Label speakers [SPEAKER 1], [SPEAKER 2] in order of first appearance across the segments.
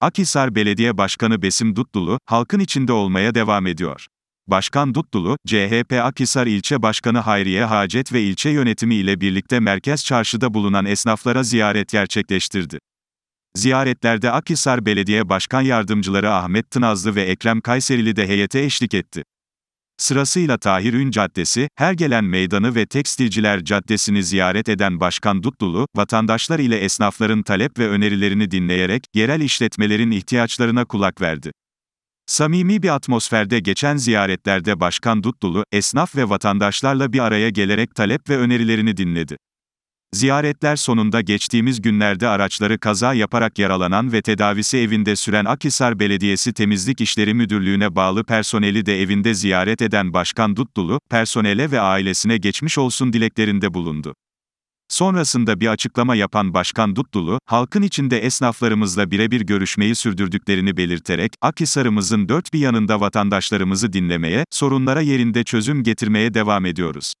[SPEAKER 1] Akhisar Belediye Başkanı Besim Dutlulu, halkın içinde olmaya devam ediyor. Başkan Dutlulu, CHP Akhisar İlçe Başkanı Hayriye Hacet ve ilçe yönetimi ile birlikte Merkez Çarşı'da bulunan esnaflara ziyaret gerçekleştirdi. Ziyaretlerde Akhisar Belediye Başkan Yardımcıları Ahmet Tınazlı ve Ekrem Kayserili de heyete eşlik etti. Sırasıyla Tahir Ün Caddesi, Hergelen Meydanı ve Tekstilciler Caddesi'ni ziyaret eden Başkan Dutlulu, vatandaşlar ile esnafların talep ve önerilerini dinleyerek, yerel işletmelerin ihtiyaçlarına kulak verdi. Samimi bir atmosferde geçen ziyaretlerde Başkan Dutlulu, esnaf ve vatandaşlarla bir araya gelerek talep ve önerilerini dinledi. Ziyaretler sonunda geçtiğimiz günlerde araçları kaza yaparak yaralanan ve tedavisi evinde süren Akhisar Belediyesi Temizlik İşleri Müdürlüğü'ne bağlı personeli de evinde ziyaret eden Başkan Dutlulu, personele ve ailesine geçmiş olsun dileklerinde bulundu. Sonrasında bir açıklama yapan Başkan Dutlulu, halkın içinde esnaflarımızla birebir görüşmeyi sürdürdüklerini belirterek, Akhisar'ımızın dört bir yanında vatandaşlarımızı dinlemeye, sorunlara yerinde çözüm getirmeye devam ediyoruz.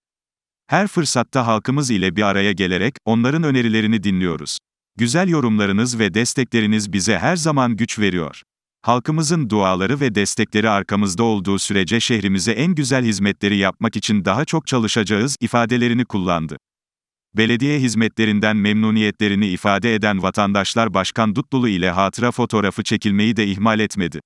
[SPEAKER 1] Her fırsatta halkımız ile bir araya gelerek, onların önerilerini dinliyoruz. Güzel yorumlarınız ve destekleriniz bize her zaman güç veriyor. Halkımızın duaları ve destekleri arkamızda olduğu sürece şehrimize en güzel hizmetleri yapmak için daha çok çalışacağız ifadelerini kullandı. Belediye hizmetlerinden memnuniyetlerini ifade eden vatandaşlar Başkan Dutlulu ile hatıra fotoğrafı çekilmeyi de ihmal etmedi.